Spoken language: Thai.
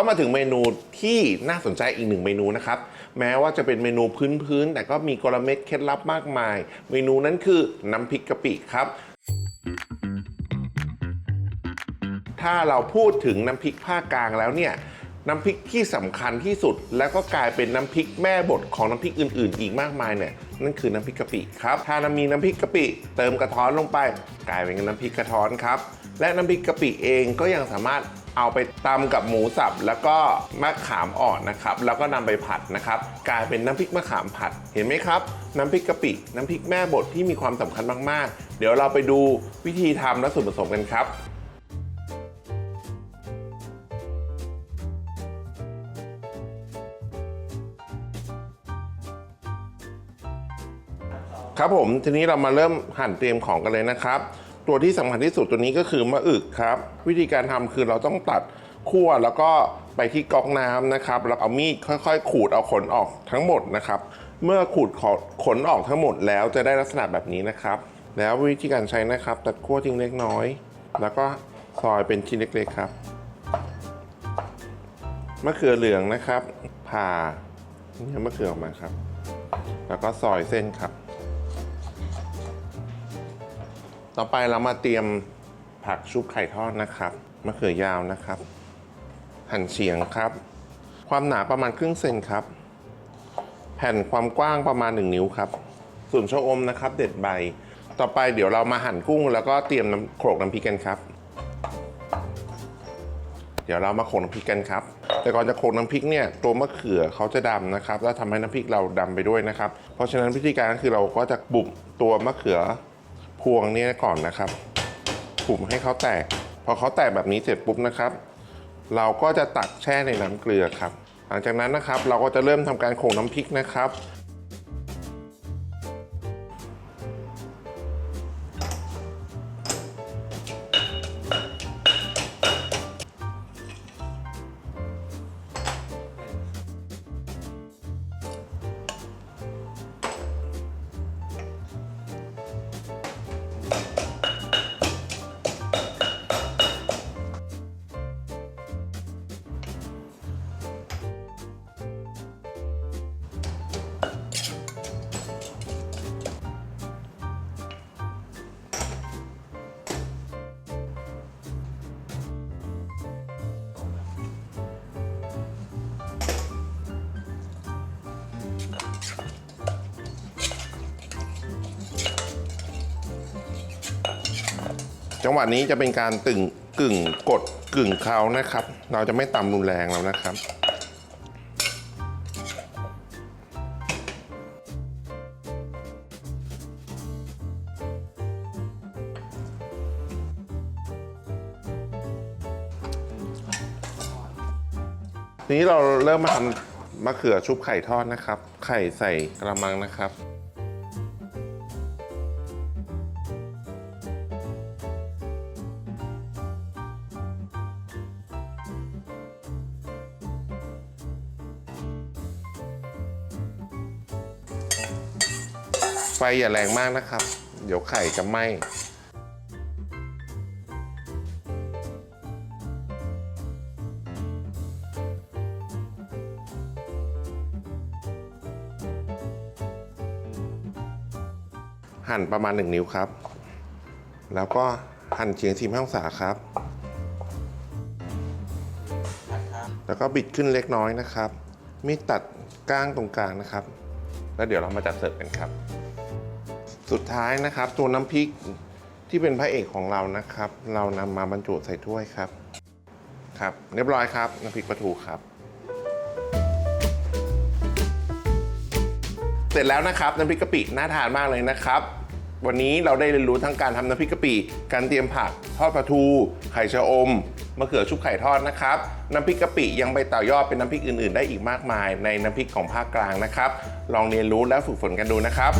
ก็มาถึงเมนูที่น่าสนใจอีกหนึ่งเมนูนะครับ แม้ว่าจะเป็นเมนูพื้นๆ แต่ก็มีกลเม็ดเคล็ดลับมากมาย เมนูนั้นคือน้ำพริกกะปิครับถ้าเราพูดถึงน้ำพริกภาคกลางแล้วเนี่ยน้ำพริกที่สำคัญที่สุด แล้วก็กลายเป็นน้ำพริกแม่บทของน้ำพริกอื่น ๆ อีกมากมายเนี่ยนั่นคือน้ำพริกกะปิครับถ้าเรามีน้ำพริกกะปิเติมกระท้อนลงไป กลายเป็นน้ำพริกกระท้อนครับและน้ำพริกกะปิเองก็ยังสามารถ เอาไปตำกับหมูสับแล้วก็มะขามอ่อนนะครับ แล้วก็นำไปผัดนะครับ กลายเป็นน้ำพริกมะขามผัด เห็นไหมครับ น้ำพริกกะปิ น้ำพริกแม่บทที่มีความสำคัญมากๆ เดี๋ยวเราไปดูวิธีทำและส่วนผสมกันครับครับผมทีนี้เรามาเริ่มหั่นเตรียมของกันเลยนะครับ ตัวที่สำคัญที่สุดตัวนี้ก็คือมะอึกครับ วิธีการทำคือเราต้องตัดขั้วแล้วก็ไปที่ก๊อกน้ำนะครับ แล้วเอามีดค่อยๆ ขูดเอาขนออกทั้งหมดนะครับ เมื่อขูดขนออกทั้งหมดแล้วจะได้ลักษณะแบบนี้นะครับ แล้ววิธีการใช้นะครับ ตัดขั้วทิ้งเล็กน้อย แล้วก็ซอยเป็นชิ้นเล็กๆครับมะเขือเหลืองนะครับผ่าเนื้อมะเขือออกมาครับ แล้วก็ซอยเส้นครับ ต่อไปเรามาเตรียมผักชุบไข่ทอดนะครับมะเขือยาวนะครับ หั่นเฉียงครับ ความหนาประมาณครึ่งเซนครับ แผ่นความกว้างประมาณ 1 นิ้วครับ ส่วนชะอมนะครับ เด็ดใบ ต่อไปเดี๋ยวเรามาหั่นกุ้ง แล้วก็เตรียมน้ำโขลกน้ำพริกกันครับ เดี๋ยวเรามาโขลกน้ำพริกกันครับ แต่ก่อนจะโขลกน้ำพริกเนี่ยตัวมะเขือเขาจะดำนะครับ แล้วทำให้น้ำพริกเราดำไปด้วยนะครับ เพราะฉะนั้นวิธีการก็คือเราก็จะบุบตัวมะเขือ วงเนี่ยก่อนนะครับบุบให้เขาแตก พอเขาแตกแบบนี้เสร็จปุ๊บนะครับ เราก็จะตักแช่ในน้ำเกลือครับ หลังจากนั้นนะครับเราก็จะเริ่มทำการโขงน้ำพริกนะครับ จังหวะนี้จะเป็นการตึงกึ่งกดกึ่งเขานะครับ เราจะไม่ตำรุนแรงแล้วนะครับ ทีนี้เราเริ่มมาทำมะเขือชุบไข่ทอดนะครับ ไข่ใส่กระมังนะครับ ไฟอย่าแรงมากนะครับ เดี๋ยวไข่จะไหม้หั่นประมาณ 1 นิ้วครับ แล้วก็หั่นเฉียงสี่องศาครับ แล้วก็บิดขึ้นเล็กน้อยนะครับ มีตัดก้างตรงกลางนะครับ แล้วเดี๋ยวเรามาจัดเสิร์ฟกันครับ สุดท้ายนะครับ ตัวน้ำพริกที่เป็นพระเอกของเรานะครับ เรานำมาบรรจุใส่ถ้วยครับ ครับ เรียบร้อยครับน้ำพริกปลาทูครับ เสร็จแล้วนะครับน้ำพริกกะปิน่าทานมากเลยนะครับ วันนี้เราได้เรียนรู้ทั้งการทำน้ำพริกกะปิการเตรียมผักทอดปลาทู ไข่ชะอมมะเขือชุบไข่ทอดนะครับ น้ำพริกกะปิยังไปต่อยอดเป็นน้ำพริกอื่นๆ ได้อีกมากมาย ในน้ำพริกของภาคกลางนะครับ ลองเรียนรู้และฝึกฝนกันดูนะครับ